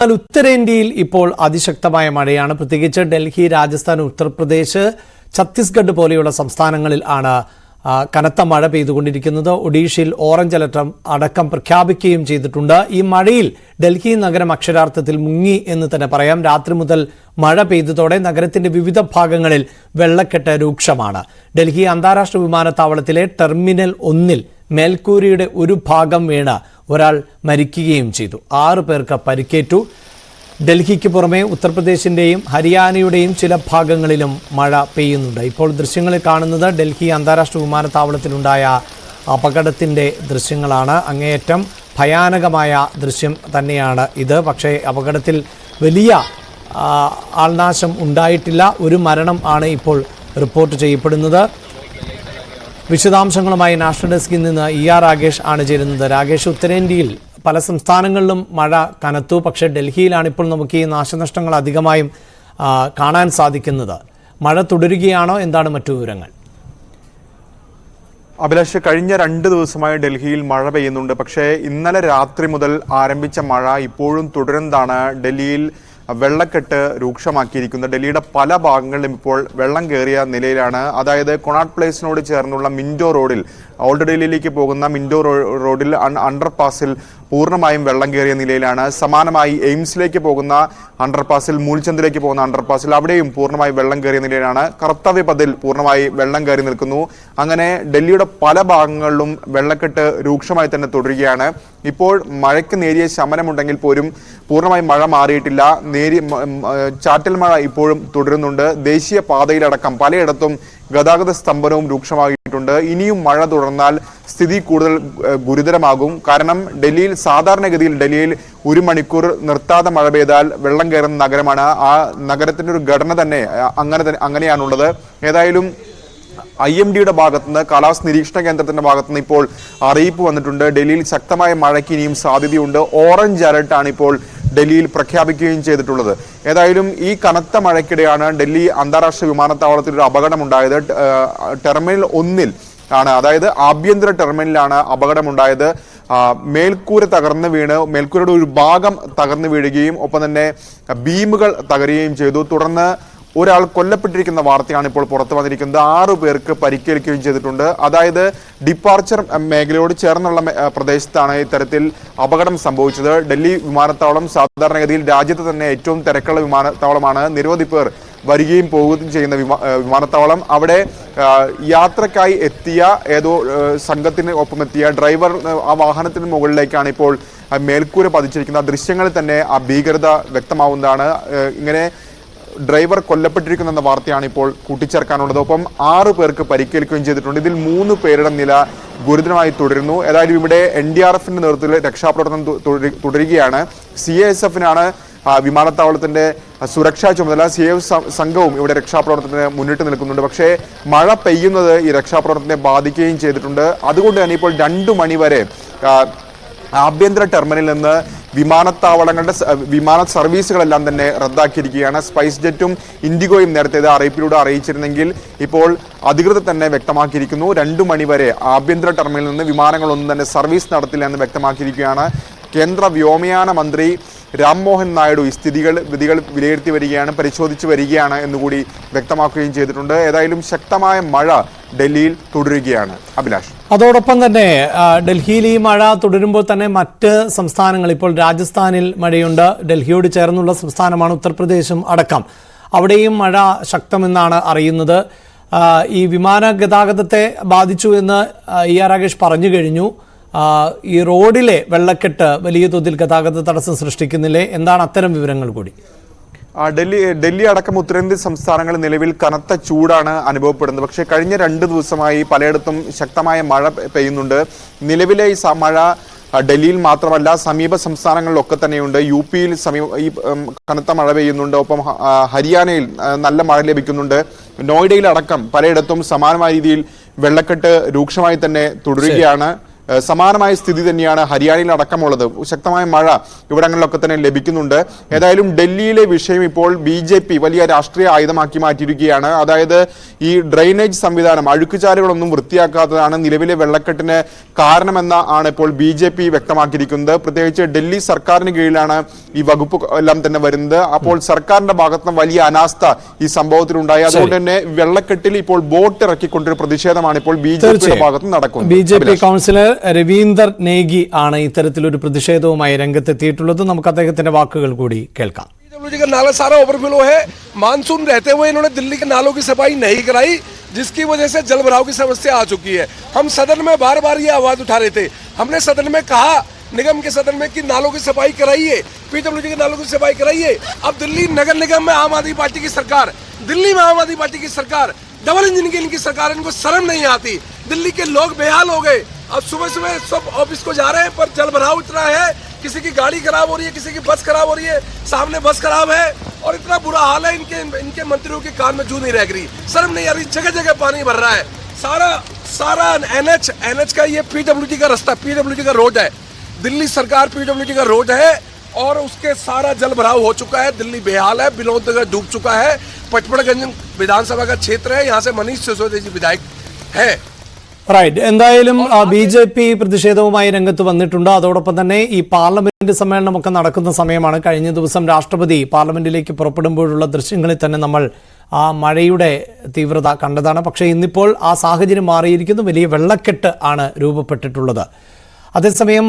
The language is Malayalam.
എന്നാൽ ഉത്തരേന്ത്യയിൽ ഇപ്പോൾ അതിശക്തമായ മഴയാണ്. പ്രത്യേകിച്ച് ഡൽഹി രാജസ്ഥാൻ ഉത്തർപ്രദേശ് ഛത്തീസ്ഗഡ് പോലെയുള്ള സംസ്ഥാനങ്ങളിൽ ആണ് കനത്ത മഴ പെയ്തുകൊണ്ടിരിക്കുന്നത്. ഒഡീഷയിൽ ഓറഞ്ച് അലർട്ട് അടക്കം പ്രഖ്യാപിക്കുകയും ചെയ്തിട്ടുണ്ട്. ഈ മഴയിൽ ഡൽഹി നഗരം അക്ഷരാർത്ഥത്തിൽ മുങ്ങി എന്ന് തന്നെ പറയാം. രാത്രി മുതൽ മഴ പെയ്തതോടെ നഗരത്തിന്റെ വിവിധ ഭാഗങ്ങളിൽ വെള്ളക്കെട്ട് രൂക്ഷമാണ്. ഡൽഹി അന്താരാഷ്ട്ര വിമാനത്താവളത്തിലെ ടെർമിനൽ ഒന്നിൽ മേൽക്കൂരയുടെ ഒരു ഭാഗം വീണ് ഒരാൾ മരിക്കുകയും ചെയ്തു. ആറു പേർക്ക് പരിക്കേറ്റു. ഡൽഹിക്ക് പുറമെ ഉത്തർപ്രദേശിന്റെയും ഹരിയാനയുടെയും ചില ഭാഗങ്ങളിലും മഴ പെയ്യുന്നുണ്ട്. ഇപ്പോൾ ദൃശ്യങ്ങളിൽ കാണുന്നത് ഡൽഹി അന്താരാഷ്ട്ര വിമാനത്താവളത്തിലുണ്ടായ അപകടത്തിന്റെ ദൃശ്യങ്ങളാണ്. അങ്ങേയറ്റം ഭയാനകമായ ദൃശ്യം തന്നെയാണ് ഇത്. പക്ഷേ അപകടത്തിൽ വലിയ ആൾനാശം ഉണ്ടായിട്ടില്ല. ഒരു മരണം ആണ് ഇപ്പോൾ റിപ്പോർട്ട് ചെയ്യപ്പെടുന്നത്. വിശദാംശങ്ങളുമായി നാഷണൽ ഡെസ്കിൽ നിന്ന് ഇ ആർ രാകേഷ് ആണ് ചേരുന്നത്. രാകേഷ് ഉത്തരേന്ത്യയിൽ പല സംസ്ഥാനങ്ങളിലും മഴ കനത്തു. പക്ഷേ ഡൽഹിയിലാണ് ഇപ്പോൾ നമുക്ക് ഈ നാശനഷ്ടങ്ങൾ അധികമായും കാണാൻ സാധിക്കുന്നത്. മഴ തുടരുകയാണോ? എന്താണ് മറ്റു വിവരങ്ങൾ? അഭിലാഷ് കഴിഞ്ഞ രണ്ട് ദിവസമായി ഡൽഹിയിൽ മഴ പെയ്യുന്നുണ്ട്. പക്ഷേ ഇന്നലെ രാത്രി മുതൽ ആരംഭിച്ച മഴ ഇപ്പോഴും തുടരുന്നതാണ്. ഡൽഹിയിൽ വെള്ളക്കെട്ട് രൂക്ഷമാക്കിയിരിക്കുന്നത് ഡൽഹിയുടെ പല ഭാഗങ്ങളിലും ഇപ്പോൾ വെള്ളം കയറിയ നിലയിലാണ്. അതായത് കൊണാട്ട് പ്ലേസിനോട് ചേർന്നുള്ള മിൻഡോ റോഡിൽ ഓൾഡ് ഡൽഹിയിലേക്ക് പോകുന്ന മിൻഡോ റോഡിൽ അണ്ടർപാസിൽ പൂർണമായും വെള്ളം കയറിയ നിലയിലാണ് സമാനമായി എയിംസിലേക്ക് പോകുന്ന അണ്ടർപാസിൽ മൂൽചന്ദിലേക്ക് പോകുന്ന അണ്ടർപാസിൽ അവിടെയും പൂർണമായി വെള്ളം കയറിയ നിലയിലാണ്. കർത്തവ്യ പതിൽ പൂർണമായി വെള്ളം കയറി നിൽക്കുന്നു. അങ്ങനെ ഡൽഹിയുടെ പല ഭാഗങ്ങളിലും വെള്ളക്കെട്ട് രൂക്ഷമായി തന്നെ തുടരുകയാണ്. ഇപ്പോൾ മഴയ്ക്ക് നേരിയ ശമനമുണ്ടെങ്കിൽ പോലും പൂർണമായി മഴ മാറിയിട്ടില്ല. നേരിയ ചാറ്റൽ മഴ ഇപ്പോഴും തുടരുന്നുണ്ട്. ദേശീയ പാതയിലടക്കം പലയിടത്തും ഗതാഗത സ്തംഭനവും രൂക്ഷമായിട്ടുണ്ട്. ഇനിയും മഴ തുടർന്നാൽ സ്ഥിതി കൂടുതൽ ഗുരുതരമാകും. കാരണം ഡൽഹിയിൽ സാധാരണഗതിയിൽ ഡൽഹിയിൽ ഒരു മണിക്കൂർ നിർത്താതെ മഴ പെയ്താൽ വെള്ളം കയറുന്ന നഗരമാണ്. ആ നഗരത്തിന്റെ ഒരു ഘടന തന്നെ അങ്ങനെ തന്നെ അങ്ങനെയാണുള്ളത്. ഏതായാലും ഐ എം ഡിയുടെ ഭാഗത്തുനിന്ന് കാലാവസ്ഥ നിരീക്ഷണ കേന്ദ്രത്തിന്റെ ഭാഗത്തുനിന്ന് ഇപ്പോൾ അറിയിപ്പ് വന്നിട്ടുണ്ട്. ഡൽഹിയിൽ ശക്തമായ മഴയ്ക്ക് ഇനിയും സാധ്യതയുണ്ട്. ഓറഞ്ച് അലർട്ടാണ് ഇപ്പോൾ ഡൽഹിയിൽ പ്രഖ്യാപിക്കുകയും ചെയ്തിട്ടുള്ളത്. ഏതായാലും ഈ കനത്ത മഴയ്ക്കിടെയാണ് ഡൽഹി അന്താരാഷ്ട്ര വിമാനത്താവളത്തിൽ ഒരു അപകടമുണ്ടായത്. ടെർമിനൽ ഒന്നിൽ ആണ്. അതായത് ആഭ്യന്തര ടെർമിനലിലാണ് അപകടമുണ്ടായത്. മേൽക്കൂര തകർന്ന് വീണ് മേൽക്കൂരയുടെ ഒരു ഭാഗം തകർന്നു വീഴുകയും ഒപ്പം തന്നെ ബീമുകൾ തകരുകയും ചെയ്തു. തുടർന്ന് ഒരാൾ കൊല്ലപ്പെട്ടിരിക്കുന്ന വാർത്തയാണ് ഇപ്പോൾ പുറത്തു വന്നിരിക്കുന്നത്. ആറു പേർക്ക് പരിക്കേൽക്കുകയും ചെയ്തിട്ടുണ്ട്. അതായത് ഡിപ്പാർച്ചർ മേഖലയോട് ചേർന്നുള്ള പ്രദേശത്താണ് ഇത്തരത്തിൽ അപകടം സംഭവിച്ചത്. ഡൽഹി വിമാനത്താവളം സാധാരണഗതിയിൽ രാജ്യത്ത് തന്നെ ഏറ്റവും തിരക്കുള്ള വിമാനത്താവളമാണ്. നിരവധി പേർ വരികയും പോവുകയും ചെയ്യുന്ന വിമാ- വിമാനത്താവളം. അവിടെ യാത്രക്കായി എത്തിയ ഏതോ സംഘത്തിന് ഒപ്പം എത്തിയ ഡ്രൈവർ ആ വാഹനത്തിന് മുകളിലേക്കാണ് ഇപ്പോൾ മേൽക്കൂര പതിച്ചിരിക്കുന്ന ദൃശ്യങ്ങളിൽ തന്നെ ആ ഭീകരത വ്യക്തമാവുന്നതാണ്. ഇങ്ങനെ ഡ്രൈവർ കൊല്ലപ്പെട്ടിരിക്കുന്നു എന്ന വാർത്തയാണ് ഇപ്പോൾ കൂട്ടിച്ചേർക്കാനുള്ളത്. ഒപ്പം ആറ് പേർക്ക് പരിക്കേൽക്കുകയും ചെയ്തിട്ടുണ്ട്. ഇതിൽ മൂന്ന് പേരുടെ നില ഗുരുതരമായി തുടരുന്നു. ഏതായാലും ഇവിടെ എൻ ഡി ആർ എഫിന്റെ നേതൃത്വത്തിൽ രക്ഷാപ്രവർത്തനം തുടരുകയാണ്. സി എസ് എഫിനാണ് വിമാനത്താവളത്തിന്റെ സുരക്ഷാ ചുമതല. സി എഫ് സംഘവും ഇവിടെ രക്ഷാപ്രവർത്തനത്തിന് മുന്നിട്ട് നിൽക്കുന്നുണ്ട്. പക്ഷേ മഴ പെയ്യുന്നത് ഈ രക്ഷാപ്രവർത്തനത്തെ ബാധിക്കുകയും ചെയ്തിട്ടുണ്ട്. അതുകൊണ്ട് തന്നെ ഇപ്പോൾ രണ്ടു മണിവരെ ആഭ്യന്തര ടെർമിനലിൽ നിന്ന് വിമാനത്താവളങ്ങളുടെ വിമാന സർവീസുകളെല്ലാം തന്നെ റദ്ദാക്കിയിരിക്കുകയാണ്. സ്പൈസ് ജെറ്റും ഇൻഡിഗോയും നേരത്തെ ഇത് അറിയിപ്പിലൂടെ അറിയിച്ചിരുന്നെങ്കിൽ ഇപ്പോൾ അധികൃതർ തന്നെ വ്യക്തമാക്കിയിരിക്കുന്നു. രണ്ടു മണിവരെ ആഭ്യന്തര ടെർമിനലിൽ നിന്ന് വിമാനങ്ങളൊന്നും തന്നെ സർവീസ് നടത്തില്ല എന്ന് വ്യക്തമാക്കിയിരിക്കുകയാണ്. കേന്ദ്ര വ്യോമയാന മന്ത്രി രാംമോഹൻ നായിഡു ഈ സ്ഥിതികൾ വിധികൾ വിലയിരുത്തി വരികയാണ് പരിശോധിച്ച് വരികയാണ് എന്നുകൂടി വ്യക്തമാക്കുകയും ചെയ്തിട്ടുണ്ട്. ഏതായാലും ശക്തമായ മഴ ഡൽഹിയിൽ തുടരുകയാണ്. അഭിലാഷ്. അതോടൊപ്പം തന്നെ ഡൽഹിയിൽ ഈ മഴ തുടരുമ്പോൾ തന്നെ മറ്റ് സംസ്ഥാനങ്ങൾ ഇപ്പോൾ രാജസ്ഥാനിൽ മഴയുണ്ട് ഡൽഹിയോട് ചേർന്നുള്ള സംസ്ഥാനമാണ് ഉത്തർപ്രദേശും അടക്കം. അവിടെയും മഴ ശക്തമെന്നാണ് അറിയുന്നത്. ഈ വിമാന ഗതാഗതത്തെ ബാധിച്ചു എന്ന് ഇ ആർ രാകേഷ് പറഞ്ഞു കഴിഞ്ഞു. ഈ റോഡിലെ വെള്ളക്കെട്ട് വലിയ തോതിൽ ഗതാഗത തടസ്സം സൃഷ്ടിക്കുന്നില്ലേ? എന്താണ് അത്തരം വിവരങ്ങൾ കൂടി? ഡൽഹി ഡൽഹി അടക്കം ഉത്തരേന്ത്യൻ സംസ്ഥാനങ്ങൾ നിലവിൽ കനത്ത ചൂടാണ് അനുഭവപ്പെടുന്നത്. പക്ഷേ കഴിഞ്ഞ രണ്ട് ദിവസമായി പലയിടത്തും ശക്തമായ മഴ പെയ്യുന്നുണ്ട്. നിലവിലെ ഈ മഴ ഡൽഹിയിൽ മാത്രമല്ല സമീപ സംസ്ഥാനങ്ങളിലൊക്കെ തന്നെയുണ്ട്. യു പിയിൽ സമീപ ഈ കനത്ത മഴ പെയ്യുന്നുണ്ട്. ഒപ്പം ഹരിയാനയിൽ നല്ല മഴ ലഭിക്കുന്നുണ്ട്. നോയിഡയിൽ അടക്കം പലയിടത്തും സമാനമായ രീതിയിൽ വെള്ളക്കെട്ട് രൂക്ഷമായി തന്നെ തുടരുകയാണ്. സമാനമായ സ്ഥിതി തന്നെയാണ് ഹരിയാനയിൽ അടക്കമുള്ളത് ശക്തമായ മഴ ഇവിടങ്ങളിലൊക്കെ തന്നെ ലഭിക്കുന്നുണ്ട്. ഏതായാലും ഡൽഹിയിലെ വിഷയം ഇപ്പോൾ ബി ജെ പി വലിയ രാഷ്ട്രീയ ആയുധമാക്കി മാറ്റിയിരിക്കുകയാണ്. അതായത് ഈ ഡ്രെയിനേജ് സംവിധാനം അഴുക്കുചാലുകളൊന്നും വൃത്തിയാക്കാത്തതാണ് നിലവിലെ വെള്ളക്കെട്ടിന് കാരണമെന്ന ആണ് ഇപ്പോൾ ബി ജെ പി വ്യക്തമാക്കിയിരിക്കുന്നത്. പ്രത്യേകിച്ച് ഡൽഹി സർക്കാരിന് കീഴിലാണ് ഈ വകുപ്പ് എല്ലാം തന്നെ വരുന്നത്. അപ്പോൾ സർക്കാരിന്റെ ഭാഗത്തുനിന്ന് വലിയ അനാസ്ഥ ഈ സംഭവത്തിലുണ്ടായി. അതുകൊണ്ട് തന്നെ വെള്ളക്കെട്ടിൽ ഇപ്പോൾ ബോട്ട് ഇറക്കിക്കൊണ്ടൊരു പ്രതിഷേധമാണ് ഇപ്പോൾ ബി ജെ പിയുടെ ഭാഗത്ത് നടക്കുന്നത്. B J P councillor Ravinder Negi ആണ് ഇത്തരത്തിലൊരു പ്രതിഷേധവുമായി രംഗത്തെത്തിയിട്ടുള്ളത് നമുക്ക് അദ്ദേഹത്തിന്റെ വാക്കുകൾ കൂടി കേൾക്കാം पीडब्ल्यूडी का नाला सारा ओवरफ्लो है मानसून रहते हुए इन्होंने दिल्ली के नालों की सफाई नहीं कराई जिसकी वजह से जल भराव की समस्या आ चुकी है हम सदन में बार बार ये आवाज उठा रहे थे हमने सदन में कहा निगम के सदन में कि नालों की सफाई कराइए पीडब्ल्यूडी के नालों की सफाई कराइए अब दिल्ली नगर निगम में आम आदमी पार्टी की सरकार दिल्ली में आम आदमी पार्टी की सरकार डबल इंजन की इनकी सरकार, इनको शर्म नहीं आती। दिल्ली के लोग बेहाल हो गए। अब सुबह सुबह सब ऑफ़िस को जा रहे हैं, पर जल भराव इतना है, किसी की गाड़ी खराब हो रही है, किसी की बस खराब हो रही है, सामने बस खराब है, और इतना बुरा हाल है, इनके इनके मंत्रियों के कान में जू नहीं रह रही शर्म नहीं आ रही जगह जगह पानी भर रहा है। सारा सारा एनएच एनएच का ये पीडब्ल्यूडी का रास्ता पीडब्ल्यूडी का रोड है। दिल्ली सरकार पीडब्ल्यूडी का रोड है और उसके सारा जल भराव हो चुका है दिल्ली बेहाल है बिलोद नगर डूब चुका है पचपड़गंज विधानसभा का क्षेत्र है यहाँ से मनीष सिसोदिया जी विधायक है റൈറ്റ് എന്തായാലും ബി ജെ പി പ്രതിഷേധവുമായി രംഗത്ത് വന്നിട്ടുണ്ട് അതോടൊപ്പം തന്നെ ഈ പാർലമെന്റ് സമ്മേളനമൊക്കെ നടക്കുന്ന സമയമാണ് കഴിഞ്ഞ ദിവസം രാഷ്ട്രപതി പാർലമെന്റിലേക്ക് പുറപ്പെടുമ്പോഴുള്ള ദൃശ്യങ്ങളിൽ തന്നെ നമ്മൾ ആ മഴയുടെ തീവ്രത കണ്ടതാണ് പക്ഷേ ഇന്നിപ്പോൾ ആ സാഹചര്യം മാറിയിരിക്കുന്നു വലിയ വെള്ളക്കെട്ട് ആണ് രൂപപ്പെട്ടിട്ടുള്ളത് അതേസമയം